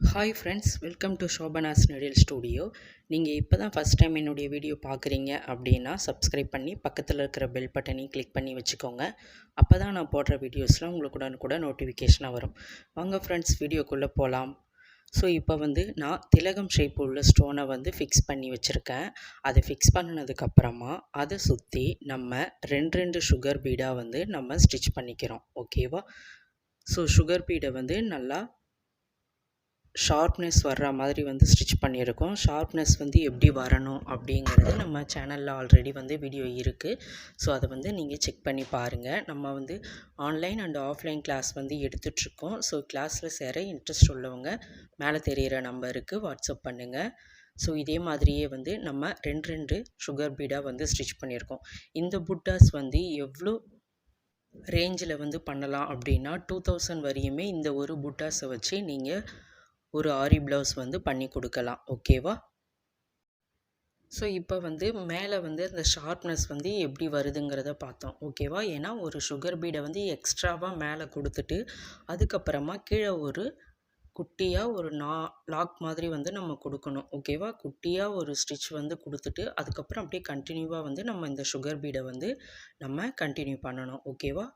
Hi friends welcome to Shobhana's needle studio நீங்கள் இப்போ தான் ஃபஸ்ட் டைம் என்னுடைய வீடியோ பார்க்குறீங்க அப்படின்னா சப்ஸ்கிரைப் பண்ணி பக்கத்தில் இருக்கிற பெல் பட்டனையும் கிளிக் பண்ணி வச்சுக்கோங்க. அப்போ தான் நான் போடுற வீடியோஸ்லாம் உங்களுக்குடன் கூட நோட்டிஃபிகேஷனாக வரும். வாங்க ஃப்ரெண்ட்ஸ் வீடியோக்குள்ளே போகலாம் ஸோ இப்போ வந்து நான் திலகம் ஷேப் உள்ள ஸ்டோனை வந்து ஃபிக்ஸ் பண்ணி வச்சுருக்கேன். அதை ஃபிக்ஸ் பண்ணினதுக்கப்புறமா அதை சுற்றி நம்ம ரெண்டு ரெண்டு சுகர் பீடாக வந்து நம்ம ஸ்டிச் பண்ணிக்கிறோம். ஓகேவா ஸோ சுகர் பீடை வந்து நல்லா ஷார்ப்னஸ் வர்ற மாதிரி வந்து ஸ்டிச் பண்ணியிருக்கோம். ஷார்ப்னஸ் வந்து எப்படி வரணும் அப்படிங்கிறது நம்ம சேனலில் ஆல்ரெடி வந்து வீடியோ இருக்குது ஸோ அதை வந்து நீங்கள் செக் பண்ணி பாருங்கள் நம்ம வந்து ஆன்லைன் அண்ட் ஆஃப்லைன் கிளாஸ் வந்து எடுத்துகிட்ருக்கோம் ஸோ கிளாஸில் சேர இன்ட்ரெஸ்ட் உள்ளவங்க மேலே தெரிகிற நம்பருக்கு வாட்ஸ்அப் பண்ணுங்கள் ஸோ இதே மாதிரியே வந்து நம்ம ரெண்டு ரெண்டு சுகர் பீடாக வந்து ஸ்டிச் பண்ணியிருக்கோம். இந்த புட்டாஸ் வந்து எவ்வளோ ரேஞ்சில் வந்து பண்ணலாம் அப்படின்னா டூ தௌசண்ட் வரையுமே இந்த ஒரு புட்டாஸை வச்சு நீங்கள் ஒரு ஆரி ப்ளவுஸ் வந்து பண்ணி கொடுக்கலாம் ஓகேவா? ஸோ இப்போ வந்து மேலே வந்து அந்த ஷார்ப்னஸ் வந்து எப்படி வருதுங்கிறத பார்த்தோம் ஓகேவா? ஏன்னா ஒரு சுகர் பீடை வந்து எக்ஸ்ட்ராவாக மேலே கொடுத்துட்டு அதுக்கப்புறமா கீழே ஒரு குட்டியாக ஒரு நா லாக் மாதிரி வந்து நம்ம கொடுக்கணும் ஓகேவா? குட்டியாக ஒரு ஸ்டிச் வந்து கொடுத்துட்டு அதுக்கப்புறம் அப்படியே கண்டினியூவாக வந்து நம்ம இந்த சுகர் பீடை வந்து நம்ம கண்டினியூ பண்ணணும் ஓகேவா?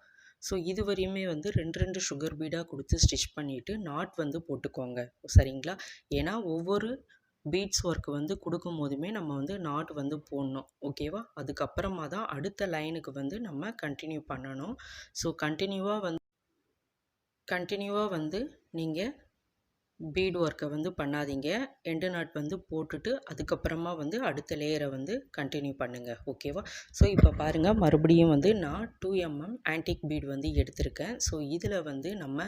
ஸோ இது வரையுமே வந்து ரெண்டு ரெண்டு சுகர் பீடாக கொடுத்து ஸ்டிச் பண்ணிவிட்டு நாட் வந்து போட்டுக்கோங்க. சரிங்களா? ஏன்னா ஒவ்வொரு பீட்ஸ் ஒர்க் வந்து கொடுக்கும் போதுமே நம்ம வந்து நாட் வந்து போடணும். ஓகேவா அதுக்கப்புறமா தான் அடுத்த லைனுக்கு வந்து நம்ம கண்டினியூ பண்ணணும். ஸோ கண்டினியூவாக வந்து கண்டினியூவாக வந்து நீங்கள் பீட் ஒர்க்கை வந்து பண்ணாதீங்க. எண்டு நாட் வந்து போட்டுட்டு அதுக்கப்புறமா வந்து அடுத்த லேயரை வந்து கண்டினியூ பண்ணுங்கள் ஓகேவா ஸோ இப்போ பாருங்கள் மறுபடியும் வந்து நான் டூ எம்எம் ஆன்டிக் பீட் வந்து எடுத்திருக்கேன். ஸோ இதில் வந்து நம்ம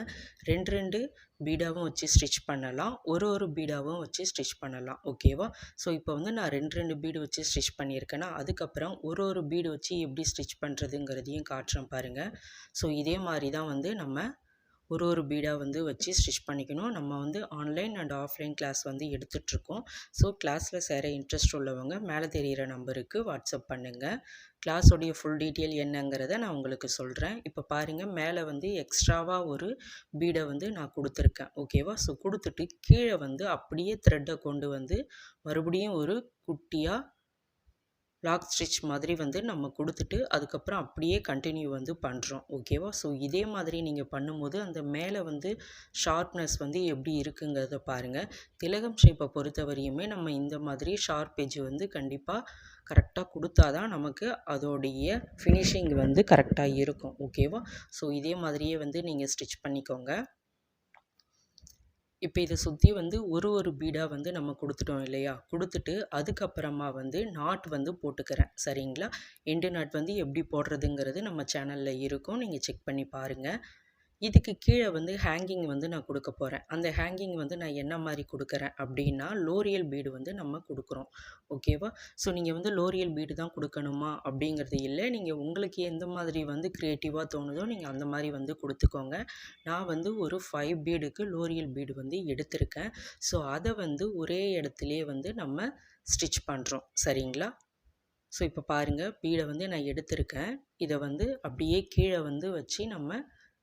ரெண்டு ரெண்டு பீடாவும் வச்சு ஸ்டிச் பண்ணலாம். ஒரு ஒரு பீடாகவும் வச்சு ஸ்டிச் பண்ணலாம். ஓகேவா ஸோ இப்போ வந்து நான் ரெண்டு ரெண்டு பீடு வச்சு ஸ்டிச் பண்ணியிருக்கேன்னா அதுக்கப்புறம் ஒரு ஒரு பீடு வச்சு எப்படி ஸ்டிச் பண்ணுறதுங்கிறதையும் காட்டுறேன் பாருங்கள் ஸோ இதே மாதிரி தான் வந்து நம்ம ஒரு ஒரு பீடாக வந்து வச்சு ஸ்டிச் பண்ணிக்கணும். நம்ம வந்து ஆன்லைன் அண்ட் ஆஃப்லைன் கிளாஸ் வந்து எடுத்துகிட்ருக்கோம் ஸோ கிளாஸில் சேர இன்ட்ரெஸ்ட் உள்ளவங்க மேலே தெரிகிற நம்பருக்கு வாட்ஸ்அப் பண்ணுங்கள் கிளாஸோடைய ஃபுல் டீட்டெயில் என்னங்கிறத நான் உங்களுக்கு சொல்கிறேன் இப்போ பாருங்கள் மேலே வந்து எக்ஸ்ட்ராவாக ஒரு பீடை வந்து நான் கொடுத்துருக்கேன். ஓகேவா ஸோ கொடுத்துட்டு கீழே வந்து அப்படியே த்ரெட்டை கொண்டு வந்து மறுபடியும் ஒரு குட்டியாக லாக் ஸ்டிச் மாதிரி வந்து நம்ம கொடுத்துட்டு அதுக்கப்புறம் அப்படியே கண்டினியூ வந்து பண்ணுறோம் ஓகேவா ஸோ இதே மாதிரி நீங்கள் பண்ணும்போது அந்த மேலே வந்து ஷார்ப்னஸ் வந்து எப்படி இருக்குங்கிறத பாருங்கள் திலகம் ஷேப்பை பொறுத்தவரையுமே நம்ம இந்த மாதிரி ஷார்ப் எஜ் வந்து கண்டிப்பாக கரெக்டாக கொடுத்தா தான் நமக்கு அதோடைய ஃபினிஷிங் வந்து கரெக்டாக இருக்கும். ஓகேவா ஸோ இதே மாதிரியே வந்து நீங்கள் ஸ்டிச் பண்ணிக்கோங்க. இப்போ இதை சுற்றி வந்து ஒரு ஒரு பீடாக வந்து நம்ம கொடுத்துட்டோம் இல்லையா? கொடுத்துட்டு அதுக்கப்புறமா வந்து நாட் வந்து போட்டுக்கிறேன். சரிங்களா? எண்டு நாட் வந்து எப்படி போடுறதுங்கிறது நம்ம சேனலில் இருக்கும். நீங்கள் செக் பண்ணி பாருங்கள் இதுக்கு கீழே வந்து ஹேங்கிங் வந்து நான் கொடுக்க போகிறேன் அந்த ஹேங்கிங் வந்து நான் என்ன மாதிரி கொடுக்குறேன் அப்படின்னா லோரியல் பீடு வந்து நம்ம கொடுக்குறோம். ஓகேவா ஸோ நீங்கள் வந்து லோரியல் பீடு தான் கொடுக்கணுமா அப்படிங்கிறது இல்லை. நீங்கள் உங்களுக்கு எந்த மாதிரி வந்து க்ரியேட்டிவாக தோணுதோ நீங்கள் அந்த மாதிரி வந்து கொடுத்துக்கோங்க. நான் வந்து ஒரு ஃபைவ் பீடுக்கு லோரியல் பீடு வந்து எடுத்திருக்கேன். ஸோ அதை வந்து ஒரே இடத்துலையே வந்து நம்ம ஸ்டிச் பண்ணுறோம் சரிங்களா? ஸோ இப்போ பாருங்கள் பீடை வந்து நான் எடுத்திருக்கேன். இதை வந்து அப்படியே கீழே வந்து வச்சு நம்ம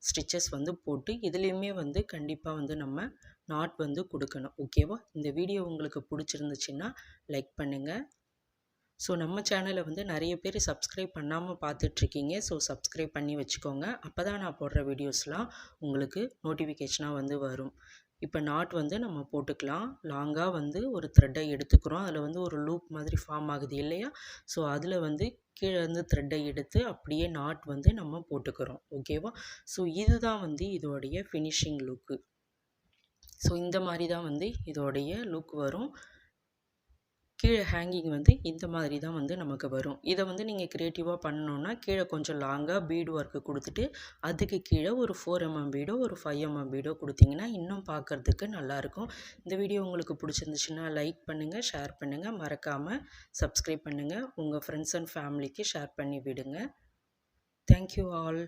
ஸ்டிச்சஸ் வந்து போட்டு இதுலேயுமே வந்து கண்டிப்பாக வந்து நம்ம நாட் வந்து கொடுக்கணும். ஓகேவா இந்த வீடியோ உங்களுக்கு பிடிச்சிருந்துச்சின்னா லைக் பண்ணுங்கள் ஸோ நம்ம சேனலை வந்து நிறைய பேர் சப்ஸ்கிரைப் பண்ணாமல் பார்த்துட்ருக்கீங்க. ஸோ சப்ஸ்கிரைப் பண்ணி வச்சுக்கோங்க. அப்போ தான் நான் போடுற வீடியோஸ்லாம் உங்களுக்கு நோட்டிஃபிகேஷனாக வந்து வரும். இப்போ நாட் வந்து நம்ம போட்டுக்கலாம். லாங்காக வந்து ஒரு த்ரெட்டை எடுத்துக்கிறோம். அதில் வந்து ஒரு லூப் மாதிரி ஃபார்ம் ஆகுது இல்லையா? ஸோ அதில் வந்து கீழே இருந்து த்ரெட்டை எடுத்து அப்படியே நாட் வந்து நம்ம போட்டுக்கிறோம். ஓகேவா ஸோ இதுதான் வந்து இதோடைய ஃபினிஷிங் லுக்கு ஸோ இந்த மாதிரி தான் வந்து இதோடைய லுக் வரும். கீழே ஹேங்கிங் வந்து இந்த மாதிரி தான் வந்து நமக்கு வரும். இதை வந்து நீங்கள் க்ரியேட்டிவாக பண்ணணுன்னா கீழே கொஞ்சம் லாங்காக பீடு ஒர்க்கு கொடுத்துட்டு அதுக்கு கீழே ஒரு ஃபோர் எம்எம் பீடோ ஒரு ஃபைவ் எம்எம் பீடோ கொடுத்தீங்கன்னா இன்னும் பார்க்குறதுக்கு நல்லாயிருக்கும். இந்த வீடியோ உங்களுக்கு பிடிச்சிருந்துச்சுன்னா லைக் பண்ணுங்கள் ஷேர் பண்ணுங்கள் மறக்காமல் சப்ஸ்கிரைப் பண்ணுங்கள் உங்கள் ஃப்ரெண்ட்ஸ் அண்ட் ஃபேமிலிக்கு ஷேர் பண்ணி விடுங்க. Thank you all